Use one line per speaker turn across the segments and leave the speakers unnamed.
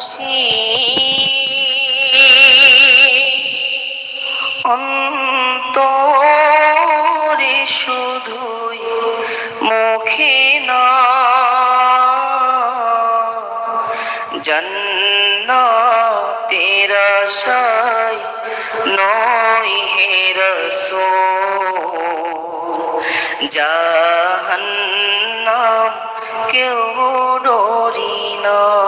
ভালোবাসি অন্তরে শুধুই মুখে না জন্নতের আশায় নয় হে রসূল। জাহান্নাম কেউ ডরি না।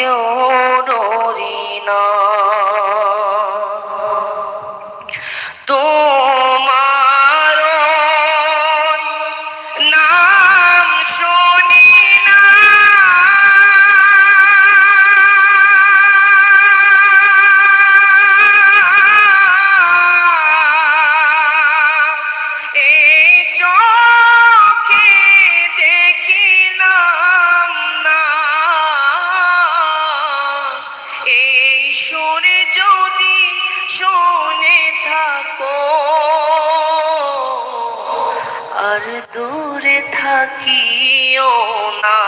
কেউ সুরে যদি শুনে থাকো, আর দূরে থাকিও না।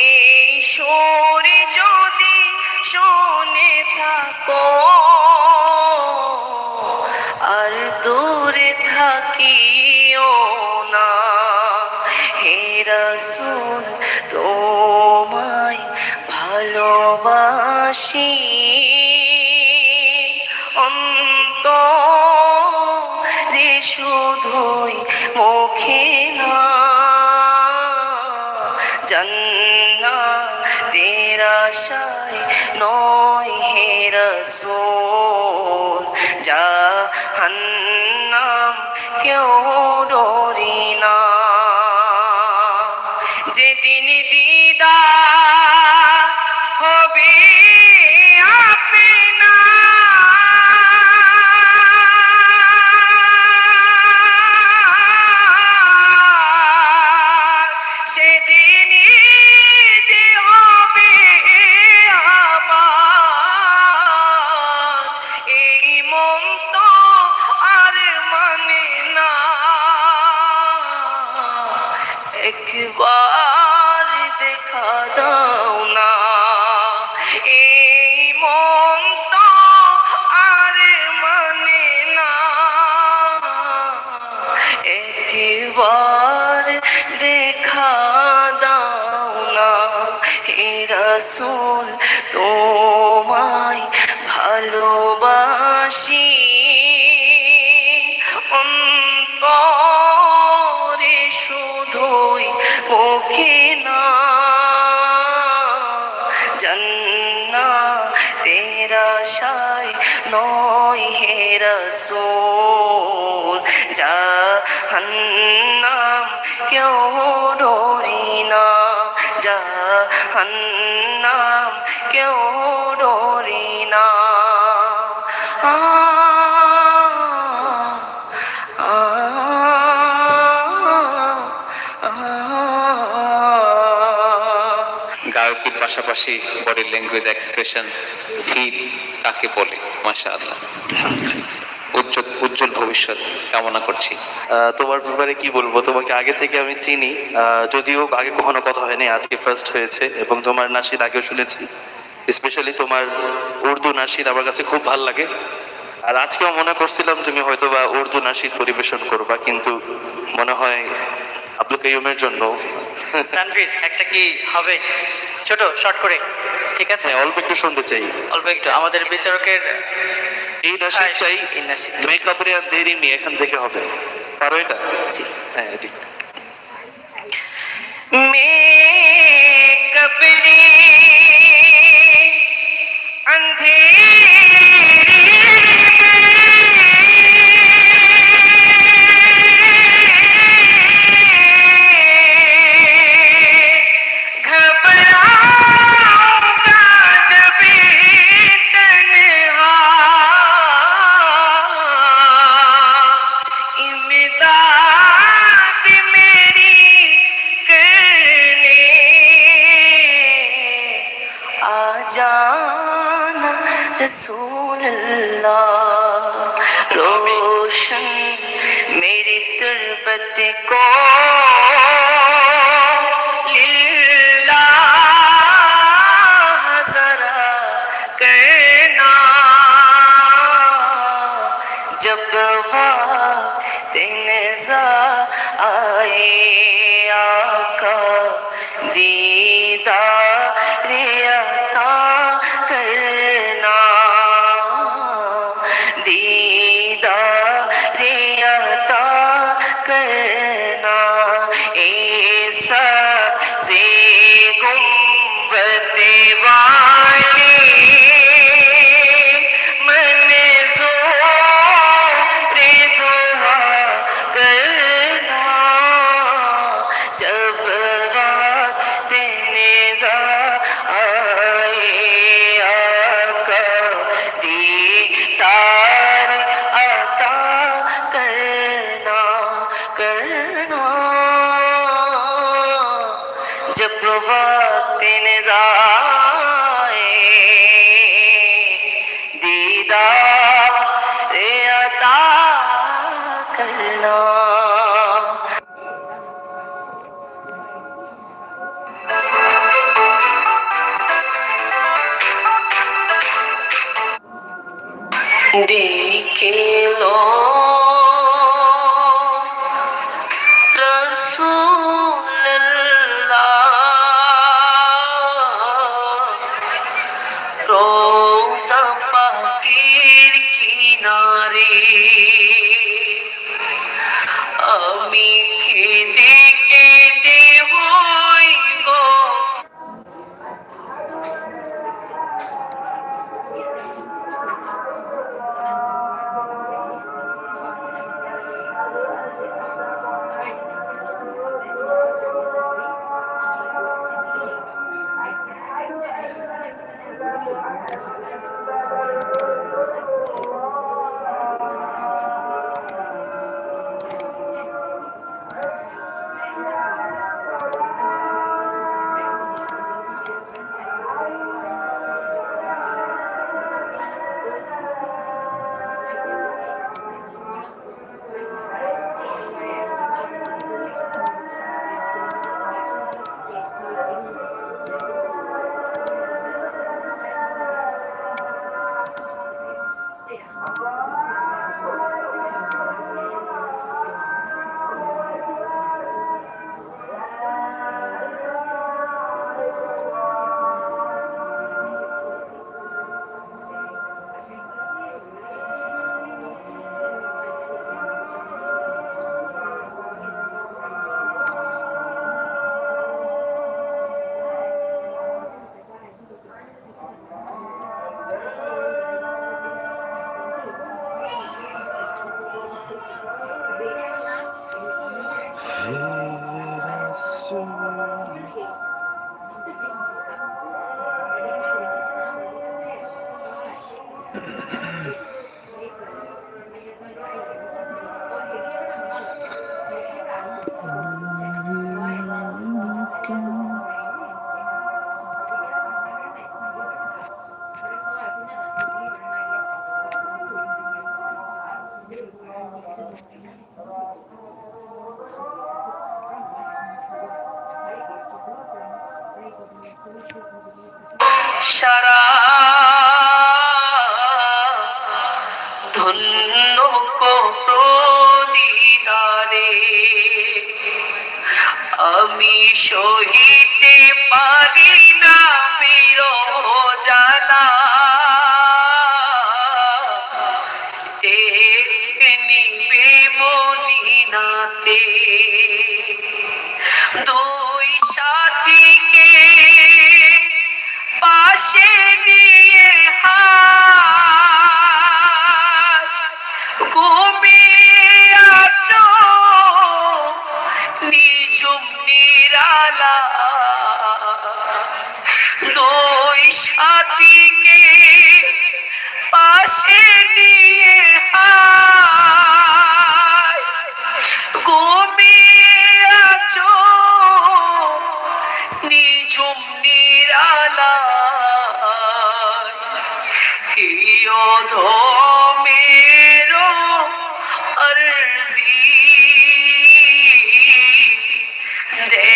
এই সুরে যদি শুনে থাকো, আর দূরে থাকিও না। হে রসুল তোমায় ভালোবাসি। অন্তরে শুধুই মুখে না জন্না নয় হে রসুল জাহান্নাম কেউ রসুল, তোমায় ভালোবাসি। অন্তরে শুধুই মুখে না জন্না তেরা শায় নয় হে রসুল, জাহান্নাম কেউ জাহান্নাম, কেউ ডরি না। আ
পাশাপাশি বডি ল্যাঙ্গুয়েজ এক্সপ্রেশন ফিল কাকে বলে? মাশা আল্লাহ উজ্জ্বল উজ্জ্বল ভবিষ্যৎ কামনা করছি।
তোমার ব্যাপারে কি বলব? তোমাকে আগে থেকে আমি চিনি। যদিও আগে কখনো কথা হয়নি আজকে ফার্স্ট হয়েছে এবং তোমার নাসির আগেও শুনেছি। স্পেশালি তোমার উর্দু নাসির আমার কাছে খুব ভালো লাগে। আর আজকেও মনে করছিলাম তুমি হয়তো বা উর্দু নাসির পরিবেশন করবা কিন্তু মনে হয় আব্দুল কাইমের জন্য।
তানভীর একটা কি হবে? ছোট শর্ট করে। ঠিক আছে?
হ্যাঁ, অল্প একটু শুনতে চাই।
অল্প একটু। আমাদের বিচারকের
এই
নাসির।
মেকআপের আর দেরি মি এখান থেকে হবে। পারো এটা? হ্যাঁ ঠিক
मैं آ جانا رسول اللہ۔ روشن میری تربت کو ذرا کرنا۔ جب وقت نزا آئے آقا সারা ধন্য করো দিদারে। আমি সহিতে পারি না বিরহ। জ্বালা দুই পাশে নিয়ে ঘুমিয়ে আছো নিরালা কি
অধমের অর্জি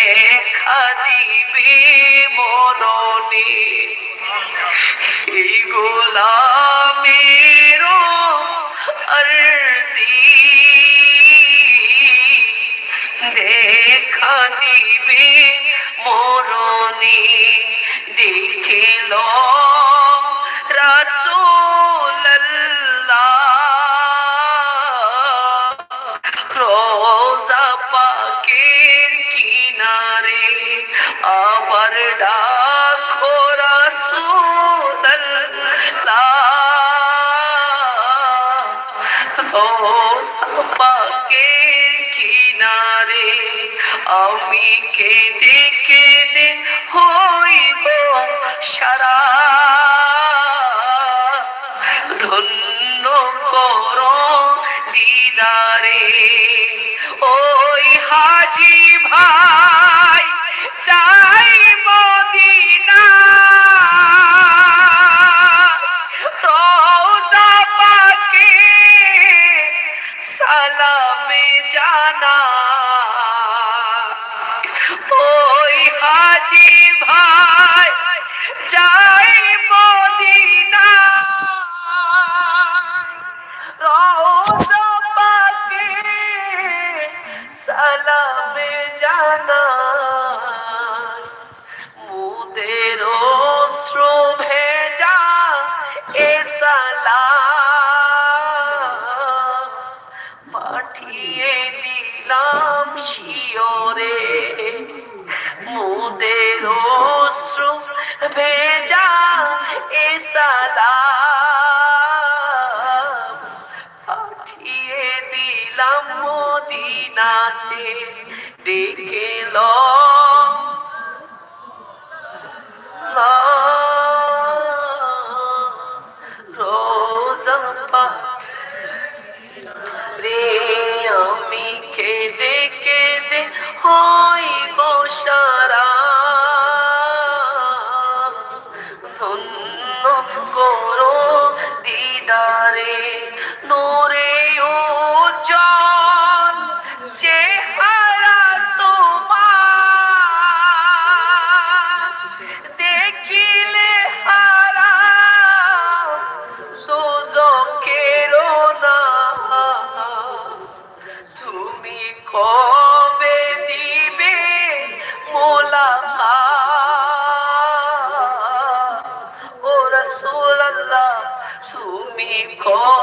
দেখা দিবে মরণে এই গোলামের আরজি দেখা দিবে মরণে দেখে ল রাসুল পাকের কিনারে আমি কেঁদে কেঁদে হইব সারা। ধন্য কর দিদারে ওই হাজি ভাই। জানা। ওই হাজি ভাই যাই মদিনা। রোজা পাকে সালামে জানা মুদের মদিনাতে ডেকে ল কবে দিবে মোলাকা ও রসুল্লাহ তুমি কবে